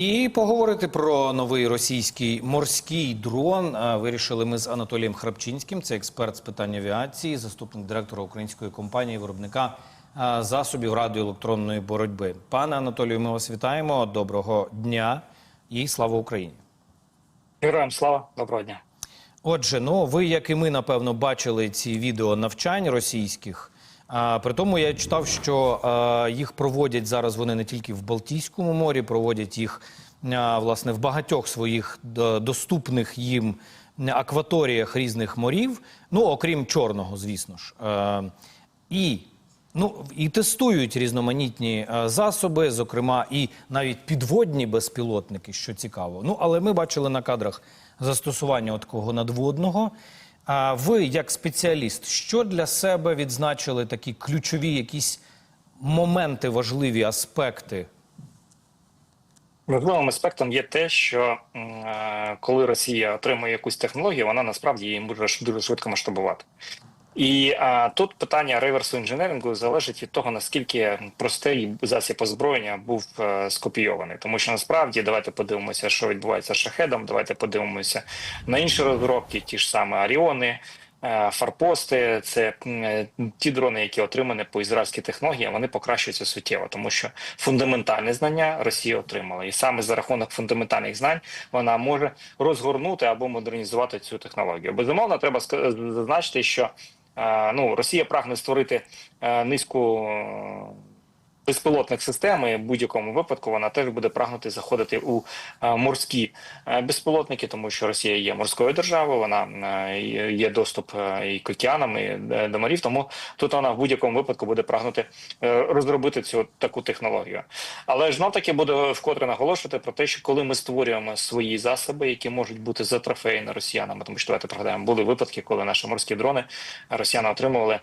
І поговорити про новий російський морський дрон вирішили ми з Анатолієм Храпчинським. Це експерт з питань авіації, заступник директора української компанії, виробника засобів радіоелектронної боротьби. Пане Анатолію, ми вас вітаємо. Доброго дня і слава Україні. Героям слава, доброго дня. Отже, ну ви, як і ми, напевно, бачили ці відео навчань російських. А, при тому я читав, що їх проводять зараз вони не тільки в Балтійському морі, проводять їх власне в багатьох своїх доступних їм акваторіях різних морів, ну окрім чорного, звісно ж. Е, і Ну і тестують різноманітні е, засоби, зокрема і навіть підводні безпілотники, що цікаво. Ну але ми бачили на кадрах застосування такого надводного. А ви, як спеціаліст, що для себе відзначили такі ключові якісь моменти, важливі аспекти? Важливим аспектом є те, що е, коли Росія отримує якусь технологію, вона насправді її може дуже швидко масштабувати. І а, тут питання реверсу інженерингу залежить від того, наскільки простий засіб озброєння був е, скопійований. Тому що насправді давайте подивимося, що відбувається з шахедом. Давайте подивимося на інші розробки, ті ж саме Аріони. е, Фарпости це е, ті дрони, які отримані по ізраїльській технології, вони покращуються суттєво, тому що фундаментальні знання Росія отримала, і саме за рахунок фундаментальних знань вона може розгорнути або модернізувати цю технологію. Безумовно, треба зазначити, що ну Росія прагне створити е, низку. Безпілотних систем і в будь-якому випадку вона теж буде прагнути заходити у е, морські е, безпілотники, тому що Росія є морською державою, вона е, є- доступ і к океанам, і до морів. Тому тут вона в будь-якому випадку буде прагнути розробити цю таку технологію. Але знов таки буду вкотре наголошувати про те, що коли ми створюємо свої засоби, які можуть бути затрофеєні росіянами, тому що давайте пригадаємо, були випадки, коли наші морські дрони росіяни отримували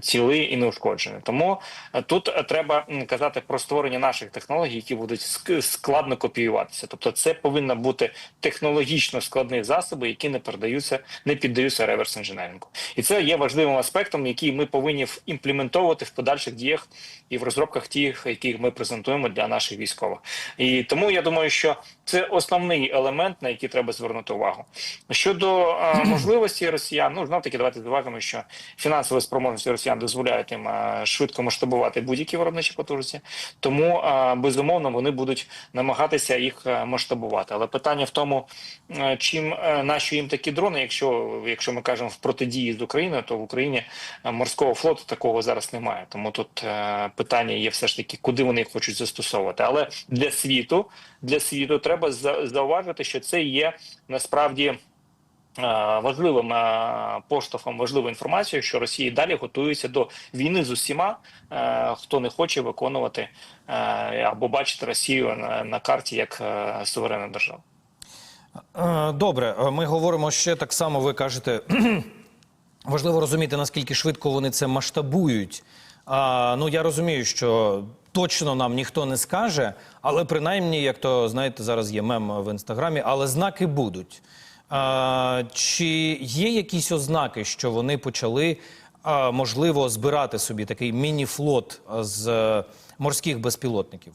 ціли і неушкоджені. Тому тут треба казати про створення наших технологій, які будуть складно копіюватися. Тобто, це повинна бути технологічно складні засоби, які не передаються, не піддаються реверс інженерингу. І це є важливим аспектом, який ми повинні імплементовувати в подальших діях і в розробках тих, які ми презентуємо для наших військових. І тому я думаю, що це основний елемент, на який треба звернути увагу. Щодо можливості росіян, ну знов таки давайте зважимо, що фінансові спроможності росіян дозволяють їм швидко масштабувати будь-які виробничі потужності. Тому безумовно вони будуть намагатися їх е, масштабувати. Але питання в тому, е, чим е, нащо їм такі дрони, якщо якщо ми кажемо в протидії з Україною, то в Україні морського флоту такого зараз немає. Тому тут питання є все ж таки, куди вони їх хочуть застосовувати. Але для світу, для світу треба зауважити, що це є насправді. Е, Важливим поштовхом, важливою інформацією, що Росія далі готується до війни з усіма, е, хто не хоче виконувати е, або бачити Росію на, карті як суверенна держава. Добре, ми говоримо ще так само. Ви кажете, важливо розуміти, наскільки швидко вони це масштабують. А, ну я розумію, що точно нам ніхто не скаже, але принаймні, як то знаєте, зараз є мем в інстаграмі, але знаки будуть. Чи є якісь ознаки, що вони почали можливо збирати собі такий міні-флот з е, морських безпілотників?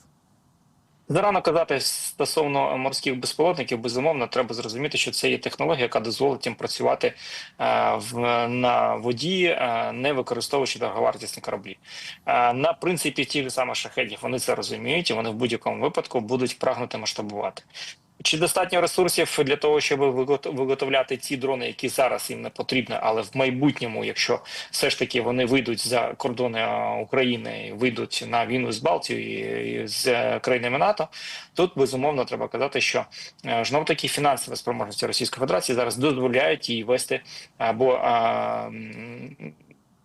Зарано казати стосовно морських безпілотників, безумовно, треба зрозуміти, що це є технологія, яка дозволить їм працювати е, в на воді, е, не використовуючи дороговартісні кораблі. Е, на принципі, ті ж саме шахедів вони це розуміють, і вони в будь-якому випадку будуть прагнути масштабувати. Чи достатньо ресурсів для того, щоб вигот- виготовляти ті дрони, які зараз їм не потрібні, але в майбутньому, якщо все ж таки вони вийдуть за кордони України, вийдуть на війну з Балтією і- з е, країнами НАТО, тут безумовно треба казати, що е, знов таки фінансові спроможності Російської Федерації зараз дозволяють їй вести або а,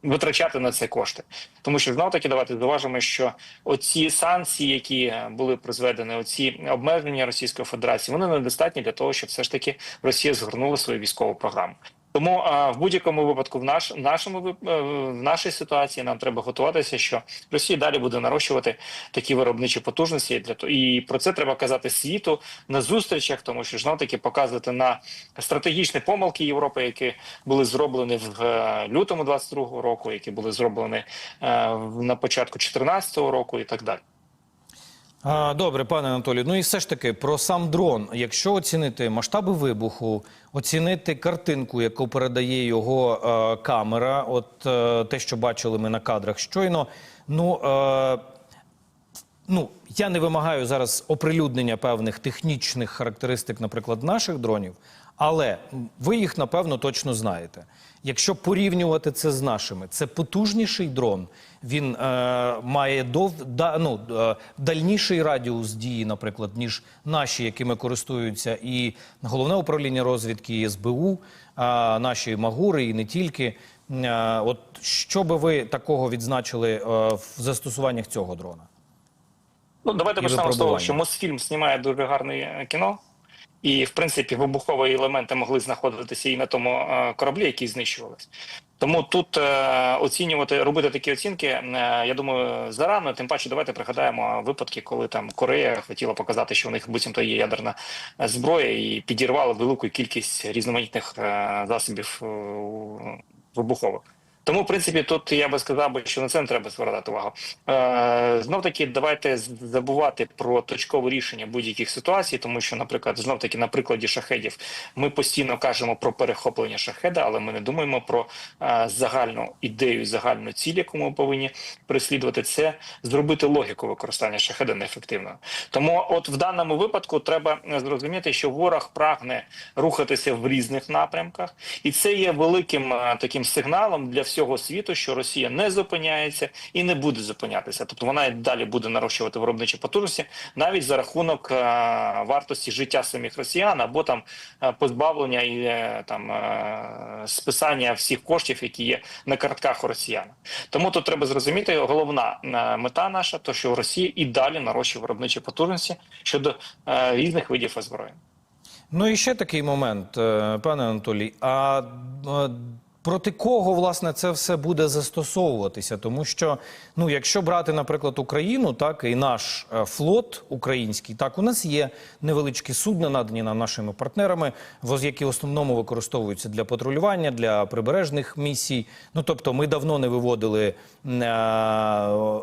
витрачати на це кошти, тому що знов таки давайте зважимо, що оці санкції, які е, були призведені, оці обмеження Російської Федерації, вони недостатні для того, щоб все ж таки Росія згорнула свою військову програму. Тому а, в будь-якому випадку, в наш нашому е, в нашій ситуації нам треба готуватися, що Росія далі буде нарощувати такі виробничі потужності для того, і про це треба казати світу на зустрічах, тому що знов таки показувати на стратегічні помилки Європи, які були зроблені в е, лютому 22-го року, які були зроблені е, на початку 2014 року, і так далі. Добре, пане Анатолію. Ну і все ж таки про сам дрон. Якщо оцінити масштаби вибуху, оцінити картинку, яку передає його е, камера, от е, те, що бачили ми на кадрах щойно. Ну е, ну я не вимагаю зараз оприлюднення певних технічних характеристик, наприклад, наших дронів, але ви їх напевно точно знаєте. Якщо порівнювати це з нашими, це потужніший дрон. Він е, має дов, да, ну, е, дальніший радіус дії, наприклад, ніж наші, якими користуються і головне управління розвідки, і СБУ, е, наші Магури, і не тільки. Е, от що би ви такого відзначили е, в застосуваннях цього дрона? Ну, давайте почнемо з того, що Мосфільм знімає дуже гарне кіно, і в принципі вибухові елементи могли знаходитися і на тому е, кораблі, який знищувалися. Тому тут е, оцінювати, робити такі оцінки, е, я думаю, зарано. Тим паче, давайте пригадаємо випадки, коли там Корея хотіла показати, що у них буцімто є ядерна зброя, і підірвали велику кількість різноманітних засобів вибухових. Тому, в принципі, тут я би сказав би, що на це не треба звертати увагу. Е, знов таки, давайте забувати про точкове рішення будь-яких ситуацій, тому що, наприклад, знов таки на прикладі шахедів ми постійно кажемо про перехоплення шахеда, але ми не думаємо про е, загальну ідею, загальну ціль, яку ми повинні переслідувати. Це зробити логіку використання шахеда неефективно. Тому, от в даному випадку, треба зрозуміти, що ворог прагне рухатися в різних напрямках, і це є великим е, таким сигналом для всього світу, що Росія не зупиняється і не буде зупинятися. Тобто вона і далі буде нарощувати виробничі потужності навіть за рахунок е, вартості життя самих росіян або там е, позбавлення і е, там списання всіх коштів, які є на картках у росіян. Тому тут треба зрозуміти, головна мета наша, то що Росія і далі нарощує виробничі потужності щодо різних видів озброєнь. Ну і ще такий момент, пане Анатолій. А проти кого власне це все буде застосовуватися? Тому що, ну, якщо брати, наприклад, Україну, так і наш е, флот український, так у нас є невеличкі судна, надані нам нашими партнерами, які в основному використовуються для патрулювання, для прибережних місій. Ну тобто, ми давно не виводили. е,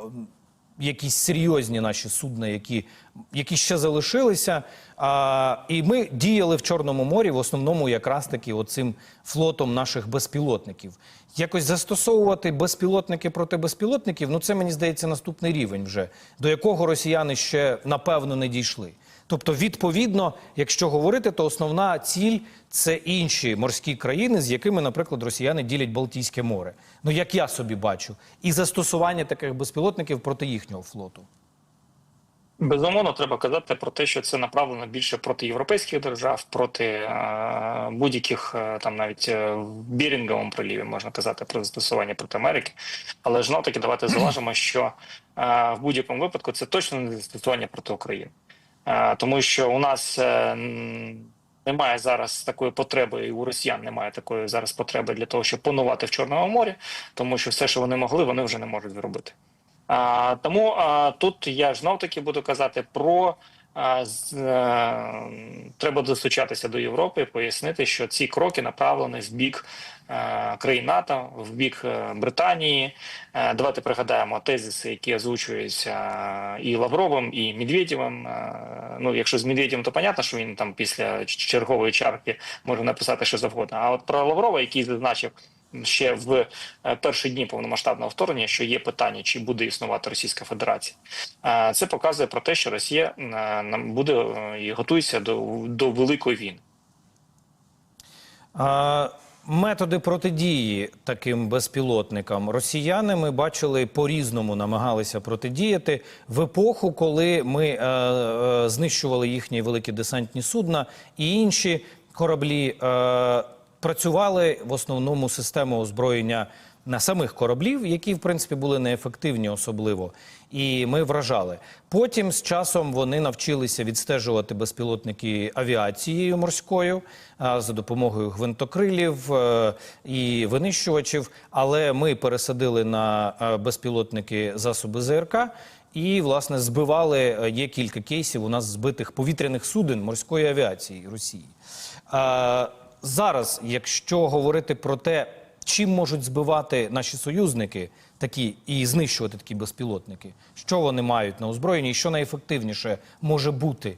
якісь серйозні наші судна, які, які ще залишилися. А, і ми діяли в Чорному морі в основному якраз таки оцим флотом наших безпілотників. Якось застосовувати безпілотники проти безпілотників, ну це мені здається наступний рівень вже, до якого росіяни ще напевно не дійшли. Тобто, відповідно, якщо говорити, то основна ціль це інші морські країни, з якими, наприклад, росіяни ділять Балтійське море. Ну як я собі бачу, і застосування таких безпілотників проти їхнього флоту. Безумовно, треба казати про те, що це направлено більше проти європейських держав, проти е, будь-яких е, там навіть е, в Бірінговому проліві можна казати про застосування проти Америки. Але ж таки давайте зважимо, що в будь-якому випадку це точно не застосування проти України, тому що у нас е, немає зараз такої потреби, і у росіян немає такої зараз потреби для того, щоб панувати в Чорному морі, тому що все, що вони могли, вони вже не можуть зробити. Тому тут я знов таки буду казати про е, треба достучатися до Європи пояснити, що ці кроки направлені в бік е, країн НАТО, в бік е, Британії. Е, давайте пригадаємо тезиси, які озвучуються е, і Лавровим, і Медведєвим. Е, ну, якщо з Медведєвим, то понятно, що він там після чергової чарки може написати що завгодно. А от про Лаврова, який зазначив ще в е, перші дні повномасштабного вторгнення, що є питання, чи буде існувати Російська Федерація. Е, Це показує про те, що Росія е, буде е, і готується до, до великої війни. А, методи протидії таким безпілотникам росіяни ми бачили по-різному намагалися протидіяти в епоху, коли ми е, е, знищували їхні великі десантні судна і інші кораблі. Е, працювали в основному системи озброєння на самих кораблів, які в принципі були неефективні особливо, і ми вражали. Потім з часом вони навчилися відстежувати безпілотники авіацією морською за допомогою гвинтокрилів е, і винищувачів. Але ми пересадили на е, безпілотники засоби ЗРК. І власне збивали е, є кілька кейсів у нас збитих повітряних суден морської авіації Росії. Зараз, якщо говорити про те, чим можуть збивати наші союзники такі і знищувати такі безпілотники? Що вони мають на озброєнні, і що найефективніше може бути?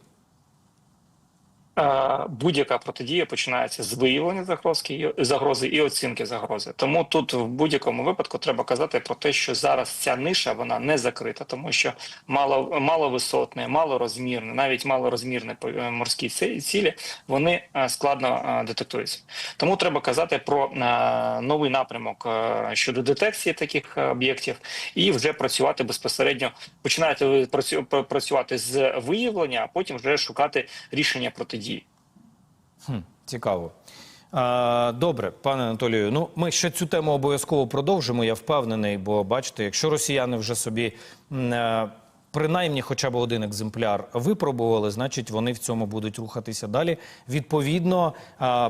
Е, Будь-яка протидія починається з виявлення загрозки загрози і оцінки загрози. Тому тут в будь-якому випадку треба казати про те, що зараз ця ниша вона не закрита, тому що мало маловисотне, малорозмірне, навіть малорозмірне морські цілі вони е, складно е, детектуються. Тому треба казати про новий напрямок щодо детекції таких об'єктів і вже працювати безпосередньо. Починаєте працювати з виявлення, а потім вже шукати рішення протидії. Хм, цікаво. Добре, пане Анатолію. Ну, ми ще цю тему обов'язково продовжимо. Я впевнений, бо бачите, якщо росіяни вже собі е, принаймні хоча б один екземпляр випробували, значить вони в цьому будуть рухатися далі. Відповідно,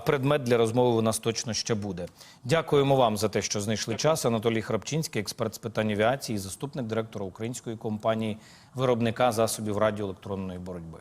предмет для розмови у нас точно ще буде. Дякуємо вам за те, що знайшли час. Анатолій Храпчинський, експерт з питань авіації, заступник директора української компанії виробника засобів радіоелектронної боротьби.